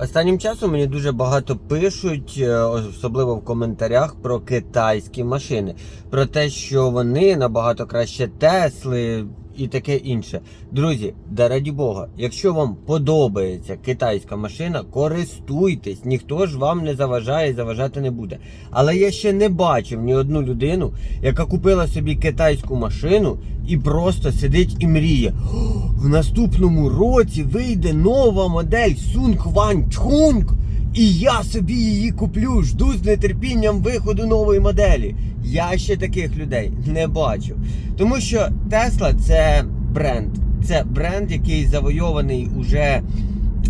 Останнім часом мені дуже багато пишуть, е, особливо в коментарях, про китайські машини, про те, що вони набагато краще Тесли і таке інше. Друзі, да раді Бога, якщо вам подобається китайська машина, користуйтесь, ніхто ж вам не заважає заважати не буде. Але я ще не бачив ні одну людину, яка купила собі китайську машину і просто сидить і мріє. В наступному році вийде нова модель Sung Wan Chung, і я собі її куплю. Жду з нетерпінням виходу нової моделі. Я ще таких людей не бачу. Тому що Tesla це бренд. Це бренд, який завойований уже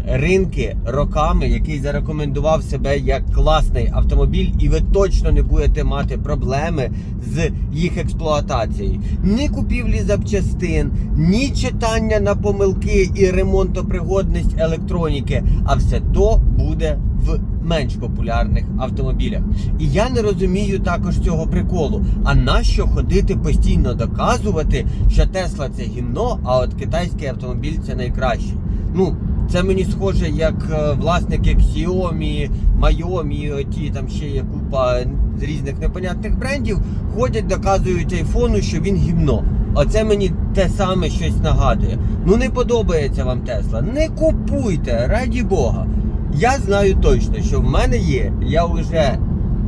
ринки роками, який зарекомендував себе як класний автомобіль, і ви точно не будете мати проблеми з їх експлуатацією. Ні купівлі запчастин, ні читання на помилки і ремонтопригодність електроніки, а все то буде в менш популярних автомобілях. І я не розумію також цього приколу. А нащо ходити постійно доказувати, що Тесла це гімно, а от китайський автомобіль це найкращий. Ну, це мені схоже, як е, власники Xiaomi, Xiaomi, оті там ще є купа різних непонятних брендів, ходять, доказують айфону, що він гімно. Оце мені те саме щось нагадує. Ну не подобається вам Тесла. Не купуйте, раді Бога. Я знаю точно, що в мене є. Я вже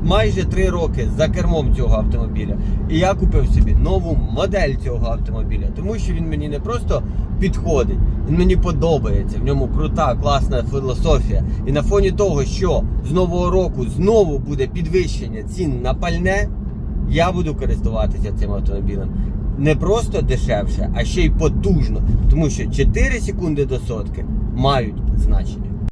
майже три роки за кермом цього автомобіля. І я купив собі нову модель цього автомобіля, тому що він мені не просто підходить, він мені подобається. В ньому крута, класна філософія. І на фоні того, що з нового року знову буде підвищення цін на пальне, я буду користуватися цим автомобілем. Не просто дешевше, а ще й потужно. Тому що 4 секунди до сотки мають значення.